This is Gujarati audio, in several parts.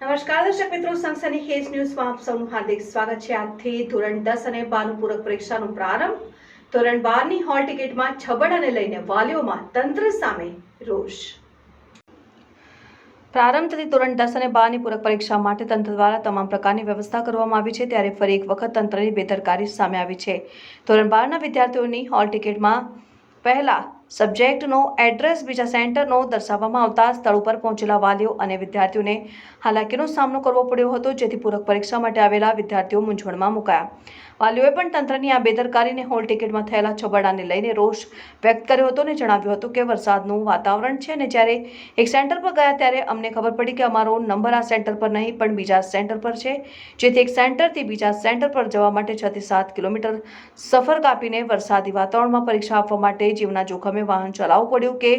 નમસ્કાર, દર્શક મિત્રો, સનસની ખેસ ન્યૂઝમાં આપ સૌનું હાર્દિક સ્વાગત છે. આજથી ધોરણ દસ અને બારનું પૂરક પરીક્ષાનો પ્રારંભ. ધોરણ બારની હોલ ટિકિટમાં છબડાને લઈને વાલીઓમાં તંત્ર સામે રોષ. પ્રારંભ થતી ધોરણ દસ અને બારની પૂરક પરીક્ષા માટે તંત્ર દ્વારા તમામ પ્રકારની વ્યવસ્થા કરવામાં આવી છે. ત્યારે ફરી એક વખત તંત્રની બેદરકારી સામે આવી છે. ધોરણ બારના વિદ્યાર્થીઓની હોલ ટિકિટમાં પહેલા સબ્જેક્ટનો એડ્રેસ બીજા સેન્ટરનો દર્શાવવામાં આવતા સ્થળ ઉપર પહોંચેલા વાલીઓ અને વિદ્યાર્થીઓને હાલાકીનો સામનો કરવો પડ્યો હતો, જેથી પૂરક પરીક્ષા માટે આવેલા વિદ્યાર્થીઓ મૂંઝવણમાં મુકાયા. વાલીઓએ પણ તંત્રની આ બેદરકારીને હોલ ટિકિટમાં થયેલા છબડાને લઈને રોષ વ્યક્ત કર્યો હતો અને જણાવ્યું હતું કે વરસાદનું વાતાવરણ છે અને જ્યારે એક સેન્ટર પર ગયા ત્યારે અમને ખબર પડી કે અમારો નંબર આ સેન્ટર પર નહીં, પણ બીજા સેન્ટર પર છે, જેથી એક સેન્ટરથી બીજા સેન્ટર પર જવા માટે છ થી સાત કિલોમીટર સફર કાપીને વરસાદી વાતાવરણમાં પરીક્ષા આપવા માટે જીવના જોખમે વાહન ચલાવવું પડ્યું કે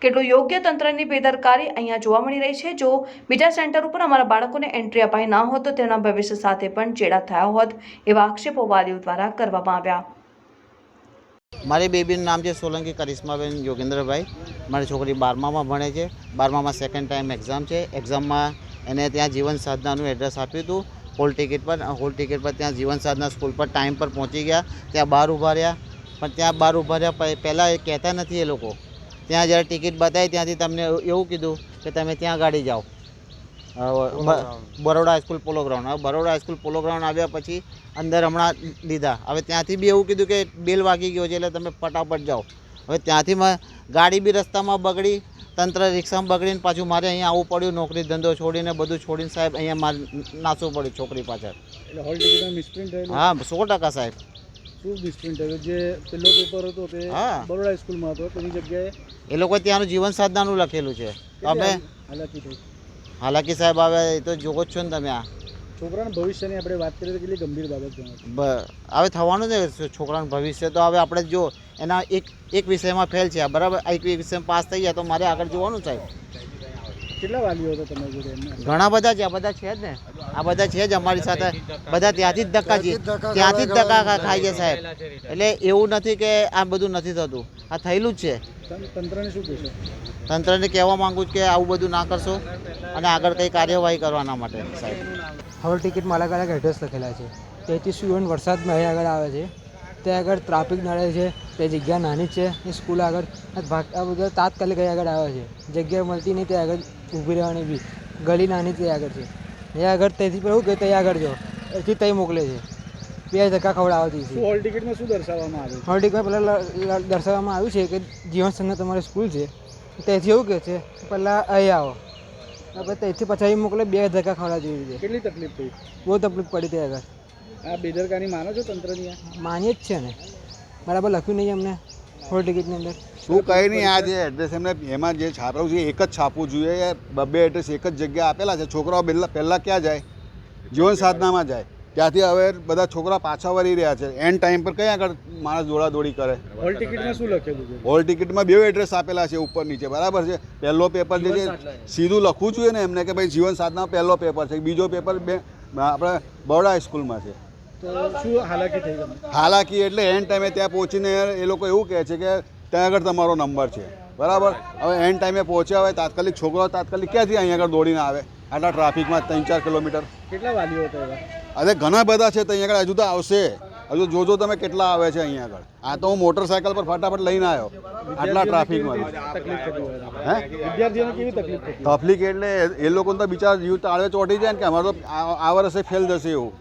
કેટલું યોગ્ય તંત્રની બેદરકારી અહીંયા જોવા મળી રહી છે. જો બીજા સેન્ટર ઉપર અમારા બાળકોને એન્ટ્રી અપાઈ ન હોત તો તેના ભવિષ્ય સાથે પણ ચેડા થયા હોત એવા આક્ષેપો વાલીઓ દ્વારા કરવામાં આવ્યા. મારી બેબીનું નામ છે સોલંકી કરિશ્માબેન યોગેન્દ્રભાઈ. મારી છોકરી બારમામાં ભણે છે. બારમામાં સેકન્ડ ટાઈમ એક્ઝામ છે. એક્ઝામમાં એને ત્યાં જીવન સાધનાનું એડ્રેસ આપ્યું હતું. હોલ ટિકિટ પર હોલ ટિકિટ પર ત્યાં જીવન સાધના સ્કૂલ પર ટાઈમ પર પહોંચી ગયા. ત્યાં બહાર ઊભા રહ્યા. પણ ત્યાં બહાર ઊભા રહ્યા પહે- પહેલાં એ કહેતા નથી એ લોકો. ત્યાં જ્યારે ટિકિટ બતાવી ત્યાંથી તમને એવું કીધું કે તમે ત્યાં ગાડી જાઓ. બરોડા હાઈસ્કૂલ પોલો ગ્રાઉન્ડ હવે બરોડા હાઈસ્કૂલ પોલો ગ્રાઉન્ડ આવ્યા પછી અંદર હમણાં લીધા. હવે ત્યાંથી બી એવું કીધું કે બેલ વાગી ગયો છે એટલે તમે ફટાફટ જાઓ. હવે ત્યાંથી મ- ગાડી બી રસ્તામાં બગડી તંત્ર રિક્ષામાં બગડીને પાછું મારે અહીંયા આવવું પડ્યું નોકરી ધંધો છોડીને બધું છોડીને સાહેબ અહીંયા મારે નાસવું પડ્યું છોકરી પાછળ. હા સો ટકા સાહેબ. શું મિસપ્રિન્ટ થયેલું જે પેલો પેપર હતો તે હા. બરોડા સ્કૂલમાં હતો તેની જગ્યાએ એ લોકો ત્યાંનું જીવન સાધનાનું લખેલું છે. તમે અમે હાલાકી થઈ. હાલાકી સાહેબ હવે એ તો જોવો જ છો ને તમે આ. છોકરાના ભવિષ્યની આપણે વાત કરીએ તો કેટલી ગંભીર બાબત ગણાય છે. બ- હવે થવાનું ને છોકરાનું ભવિષ્ય. તો હવે આપણે જો એના એક એક વિષયમાં ફેલ છે બરાબર? એક વિષયમાં પાસ થઈ જાય તો મારે આગળ જોવાનું સાહેબ. કેટલા વાલીઓ હતા તમારી જોડે એમને? ઘણા બધા છે આ બધા છે જ ને. આ બધા છે જ અમારી સાથે. બધા ત્યાંથી જ ધક્કા છે ત્યાંથી જ ધક્કા ખાય છે સાહેબ. એટલે એવું નથી કે આ બધું નથી થતું. આ થયેલું જ છે. તંત્રને શું કહેશો? તંત્રને કહેવા માંગુ છું કે આવું બધું ના કરશો અને આગળ કંઈ કાર્યવાહી કરવાના માટે સાહેબ. હોલ ટિકિટમાં અલગ અલગ એડ્રેસ લખેલા છે. તેથી સ્ટુડન્ટ વરસાદમાં અહીં આગળ આવે છે. તે આગળ ટ્રાફિક નડે છે. તે જગ્યા નાની જ છે. એ સ્કૂલ આગળ. આ ભાગ આ બધા તાત્કાલિક અહીં આગળ આવે છે. જગ્યા મળતી નહીં તે આગળ ઊભી રહેવાની બી. ગલી નાની ત્યાં આગળ છે. ત્યાં આગળ તેથી પણ એવું કે ત્યાં આગળ જો. એથી ત્યાં મોકલે છે. બે ધક્કા ખવડાવતી છે. હોલ ટિકિટમાં શું દર્શાવવામાં આવે છે હોલ ટિકિટમાં પહેલાં દર્શાવવામાં આવ્યું છે કે જીવન સંઘ તમારી સ્કૂલ છે. ત્યાંથી એવું કહે છે પહેલાં અહીં આવો. આપણે ત્યાંથી પછી મોકલે બે ધક્કા ખવડાવતી રીતે કેટલી તકલીફ થઈ? બહુ તકલીફ પડી ત્યાં આગળ. આ બેદરકારી માનો છો તંત્રની માનીએ જ છે ને. બરાબર લખ્યું નહીં અમને હોલ ટિકિટની અંદર. શું કંઈ નહીં આ જે એડ્રેસ એમને એમાં જે છાપવું છે એક જ છાપવું જોઈએ. બબ્બે એડ્રેસ એક જ જગ્યાએ આપેલા છે. છોકરાઓ પહેલાં પહેલાં ક્યાં જાય? જીવન સાધનામાં જાય. ત્યાંથી હવે બધા છોકરા પાછા વળી રહ્યા છે. એન્ડ ટાઈમ પર કઈ આગળ માણસ દોડાદોડી કરે? હોલ ટિકિટમાં શું લખેલું છે? હોલ ટિકિટમાં બે એડ્રેસ આપેલા છે ઉપર નીચે. બરાબર છે? પહેલો પેપર જે છે સીધું લખવું જોઈએ ને એમને કે ભાઈ જીવન સાધના પહેલો પેપર છે. બીજો પેપર બે આપણે બરોડા હાઈસ્કૂલમાં છે. તો શું હાલાકી થઈ તમને હાલાકી એટલે એન્ડ ટાઈમે ત્યાં પહોંચીને એ લોકો એવું કહે છે કે ત્યાં આગળ તમારો નંબર છે. બરાબર? હવે એન્ડ ટાઈમે પહોંચ્યા હોય તાત્કાલિક છોકરો તાત્કાલિક ક્યાંથી અહીંયા આગળ દોડીને આવે? આટલા ટ્રાફિકમાં ત્રણ ચાર કિલોમીટર. કેટલા વાલીઓ અરે ઘણા બધા છે ત્યાં આગળ હજુ તો આવશે. હજુ જોજો તમે કેટલા આવે છે અહીંયા આગળ. આ તો હું મોટરસાયકલ પર ફટાફટ લઈને આવ્યો. આટલા ટ્રાફિકમાં. હે? વિદ્યાર્થીઓને કેવી તકલીફ તકલીફ એટલે એ લોકોને તો બિચારા જીવ તાળવે ચોટી જાય ને કે અમારો તો આ આ વર્ષે ફેલ જશે એવું.